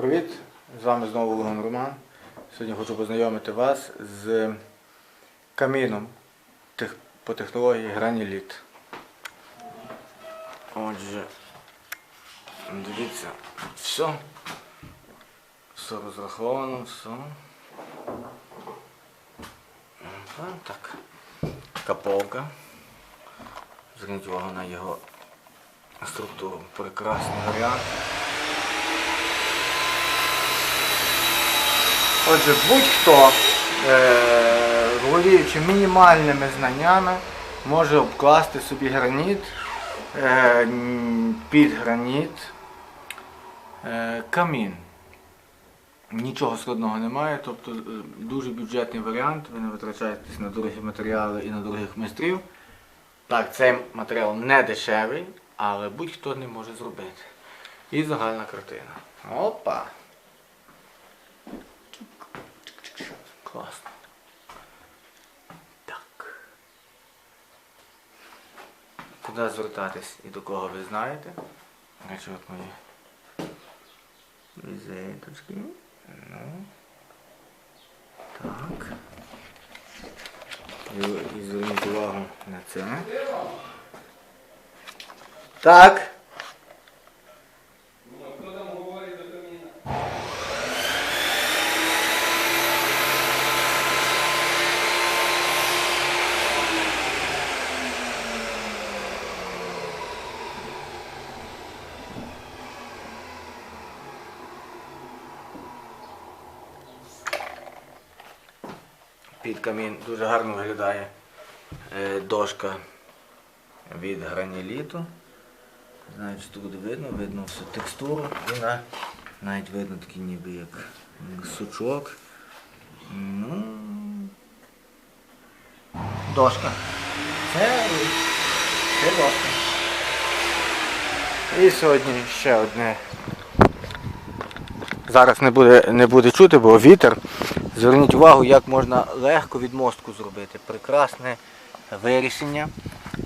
Привіт! З вами знову Луган Роман. Сьогодні хочу познайомити вас з каміном по технології граніліт. Отже, дивіться, все. Все розраховано, все. Так. Каповка. Зверніть увагу на його структуру. Прекрасний варіант. Отже, будь-хто, е, володіючи мінімальними знаннями, може обкласти собі граніт, е, під граніт, е, камін. Нічого складного немає, тобто е, дуже бюджетний варіант, ви не витрачаєтесь на дорогі матеріали і на дорогих майстрів. Так, цей матеріал не дешевий, але будь-хто не може зробити. І загальна картина. Опа! Класно. Так. Куди звертатись і до кого ви знаєте? Значить, от мої візиточки. Ну. Так. І, зверніть увагу на це. Так. Під камін дуже гарно виглядає е, дошка від граніліту. Знаю, тут буде видно, видно всю текстуру і на, навіть видно такий ніби як сучок. Ну, дошка. Це, це дошка. І сьогодні ще одне. Зараз не буде, не буде чути, бо вітер. Зверніть увагу, як можна легко відмостку зробити. Прекрасне вирішення.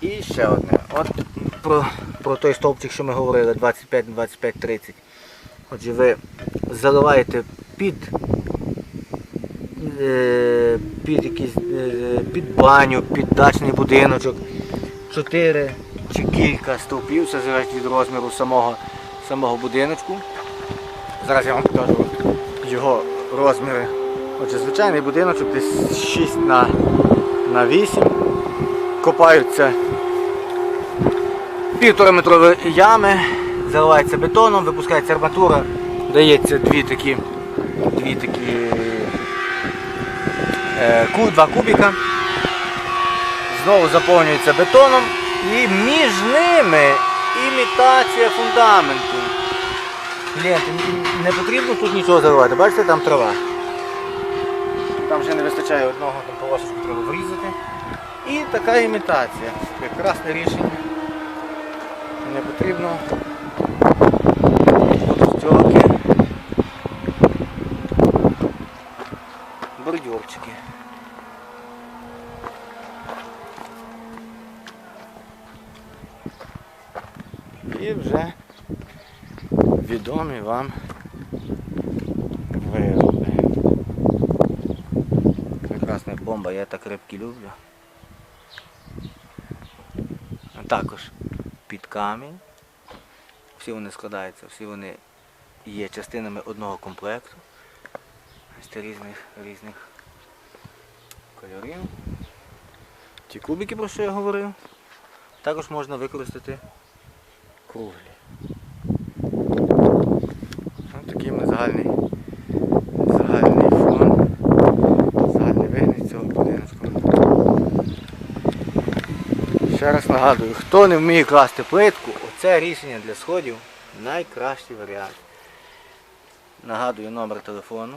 І ще одне. От про, про той стовпчик, що ми говорили, 25 на 25 30. Отже, ви заливаєте під, е, під, якийсь, е, під баню, під дачний будиночок. 4 чи кілька стовпів, це залежить від розміру самого, самого будиночку. Зараз я вам покажу його розміри. Отже, звичайний будиночок десь 6 на, на 8. Копаються півтораметрові ями, заливається бетоном, випускається арматура, дається дві такі, дві такі е, два кубіка. Знову заповнюється бетоном і між ними імітація фундаменту. Клієнти, не потрібно тут нічого заливати, бачите, там трава. Там ще не вистачає одного, там полосочку треба врізати. І така імітація. Прекрасне рішення. Не потрібно стьоки. Бордюрчики. І вже відомі вам Прекрасна бомба, я так рибки люблю. Також під камінь. Всі вони складаються, всі вони є частинами одного комплекту. Ось різних різних кольорів. Ті кубики, про що я говорив, також можна використати круглі. Ось такий ми загальний Ще раз нагадую, хто не вміє класти плитку, оце рішення для сходів найкращий варіант. Нагадую номер телефону